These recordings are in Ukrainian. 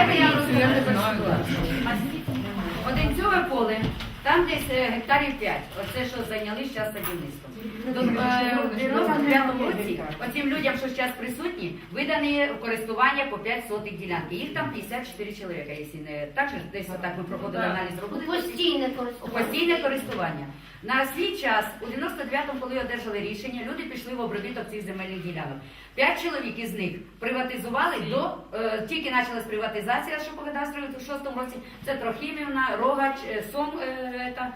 Давайте я ситуацію. Одинцьове поле, там десь е, гектарів 5, оце що зайняли зараз садівництвом. До- е, В 95 році оцим людям, що зараз присутні, видані в користування по 5 сотих ділянки. Їх там 54 чоловіка, якщо не так десь отак ми проходили аналіз роботи. Постійне користування. постійне користування. На свій час, у 99-му, коли одержали рішення, люди пішли в обробіток цих земельних ділянок. П'ять чоловік із них приватизували до е, тільки почалась приватизація, що по кадастру у 6-му році. Це Трохімівна, Рогач, е, Сом е, та,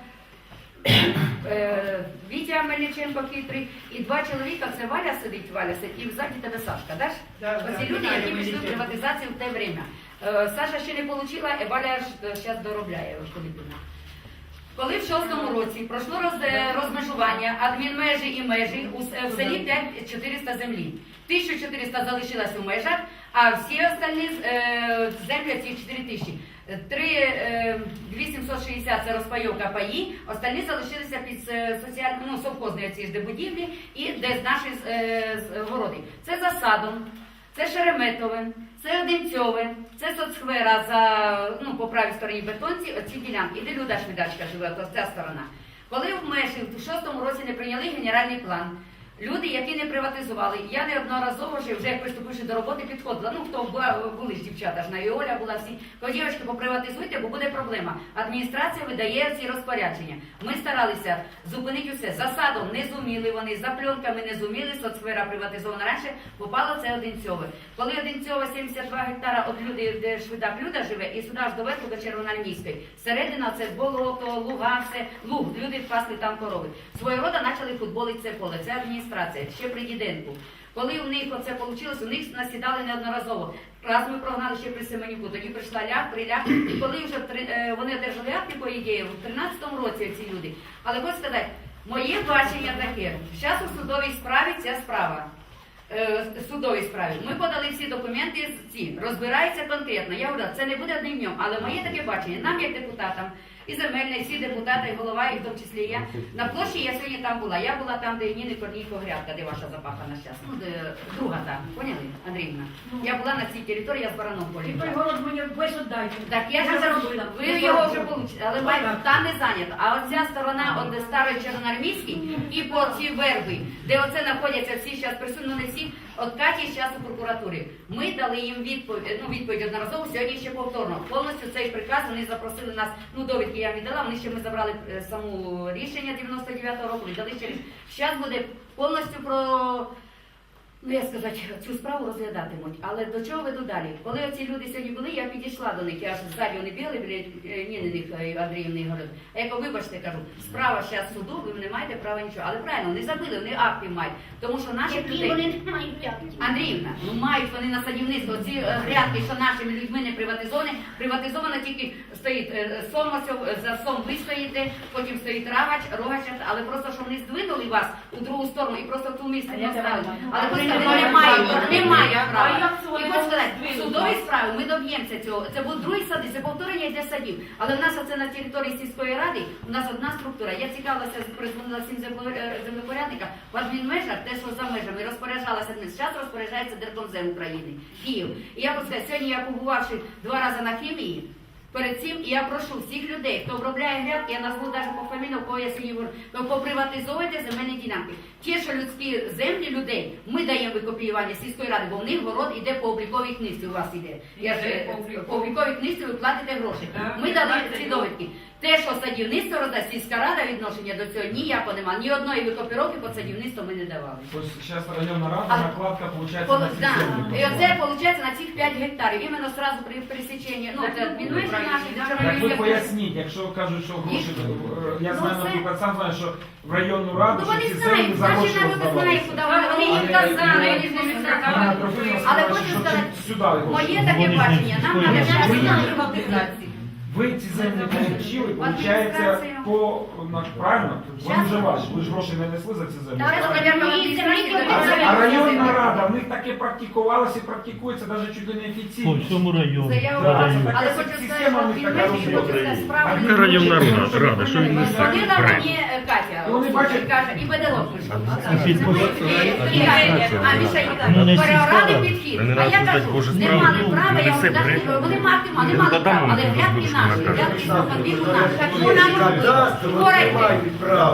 Вітя Мельниченко хитрий, і два чоловіка, це Валя сидить, Валя сидить, і взаді тебе Сашка, даш? Оці люди, які пішли в приватизацію в те время. Е, Саша ще не отримала, і Валя зараз доробляє Колібіна. Коли в шостому році пройшло роз, е, розмежування адмінмежі і межі у в селі 5400 землі. 1400 залишилось у межах, а всі остальні е, землі ці 4000. Три, е, 2760 це розпайовка паї, остальні залишилися під е, соціальну, ну, совхозні ці де будівлі і де наші е, городи. Це за садом, це Шереметове, це Одинцьове, це соцхвера за, ну, по правій стороні бетонці, оці ділянки. І де Люда Швидачка живе, то ця сторона. Коли в межі в шостому році не прийняли генеральний план, люди, які не приватизували, я неодноразово вже, вже як приступивши до роботи, підходила. Ну, хто була, були ж дівчата ж на і Оля була всі. Кажу, дівчатки, поприватизуйте, бо буде проблема. Адміністрація видає ці розпорядження. Ми старалися зупинити усе. За не зуміли вони, за пленками не зуміли, соцсфера приватизована раніше, попало це Одинцьове. Коли Одинцьове 72 гектара від люди, де Швидак Люда живе, і сюди ж доверху до Червоноармійської. Середина це болото, луга, все, луг, люди пасли там корови. Свого роду почали футболити це поле. Це адміністрація, ще при. Коли у них оце вийшло, у них насідали неодноразово. Раз ми прогнали ще при Семенюку, тоді прийшла ляг, приляг. І коли вже е, вони одержали акти, по ідеї, в 13-му році ці люди. Але хочу сказати, моє бачення таке. Зараз у судовій справі ця справа. е, Судовій справі. Ми подали всі документи ці, розбирається конкретно. Я говорю, це не буде одним днем, але моє таке бачення, нам як депутатам, і земельне, і всі депутати, і голова, і в тому числі я. На площі я сьогодні там була. Я була там, де Ніни Корнійко грядка, де ваша запахана зараз. Ну, де друга там, поняли, Андріївна? Я була на цій території, я з бараном І полі. той город мені весь віддайте. Так я ж заробила. Ви його вже получите, але там не зайнято. А оця сторона от де старої Червоноармійській і по ці верби, де оце знаходяться всі зараз присутні, ну не всі, от Каті зараз у прокуратурі. Ми дали їм відповідь, ну відповідь одноразово, сьогодні ще повторно. Повністю цей приказ вони запросили нас, ну довідки я віддала, вони ще ми забрали е, саму рішення 99-го року, віддали ще. Зараз буде повністю про Ну, я сказати, цю справу розглядатимуть. Але до чого веду далі? Коли оці люди сьогодні були, я підійшла до них, я аж ззаді вони бігли, біля е, Ніниних е, Андріївни і говорю. А я кажу, вибачте, кажу, справа зараз суду, ви не маєте права нічого. Але правильно, вони забили, вони акти мають. Тому що наших Які людей. вони не мають актів. Андріївна, ну мають вони на садівництво. Ці е, грядки, що нашими людьми не приватизовані, приватизовано тільки стоїть е, сом, ось, за сом ви стоїте, потім стоїть рагач, рогач, але просто що вони здвинули вас у другу сторону і просто в ту місце поставили. Але бачу. просто Вони вони не не мають мають, права. немає права. І хочу сказати, в судовій справі ми доб'ємося цього. Це будуть другі сади, це повторення для садів. Але в нас оце на території сільської ради, у нас одна структура. Я цікавилася, призвонила всім е, землепорядникам. В те, що за межами, розпоряджалася адмін. Зараз розпоряджається Держкомзем України, Київ. І я хочу сказати, сьогодні я побувавши два рази на хімії, Перед цим і я прошу всіх людей, хто обробляє грядки, я назву навіть по фамілію, кого я то поприватизовуйте земельні ділянки. Ті, що людські землі людей, ми даємо викопіювання сільської ради, бо в них город іде по обліковій книжці. У вас іде. Я ж, е, по обліковій. книжці ви платите гроші. Ми дали ці довідки. Те, що садівництво роздасть, сільська рада відношення до цього ніякого нема. Ні одної викопіровки по садівництву ми не давали. Ось зараз районна рада, накладка виходить на ці землі. І оце виходить на цих 5 гектарів. Іменно сразу при пересіченні, ну, це відмежі наші, Так ви поясніть, якщо кажуть, що гроші, е, я Ну, знаю, це- наприклад, сам що в районну раду, Ну вони знають, за наші гроші народи знають, куди вони, вони їм казали, вони ж не. Трофимівна Але сказала, хочу що сказати, сюди. Моє таке бачення, нам треба знаю. приватизації. Ви ці землі отримали, виходить, по на- правильно? Вони вже ваші, ви ж гроші не несли за ці землі. Мені А як районна рада, в них таке практикувалося і практикується навіть чуть ли не По всему всьому району. Да, це але хочу система що в них він така. А районна рада? Рада, що він не Звонила знає? мені е, Катя, вони бачать- каже, і. І каже, А Міша Ну, переорали підхід. Вони А нас я тут кажу, Боже не справу. мали права, Вони я все говорю, бред. Вони мати мали, не Ну, мали та права, але ми грядки будемо наші, накажемо. грядки на конвіку наші. Так вона мають право.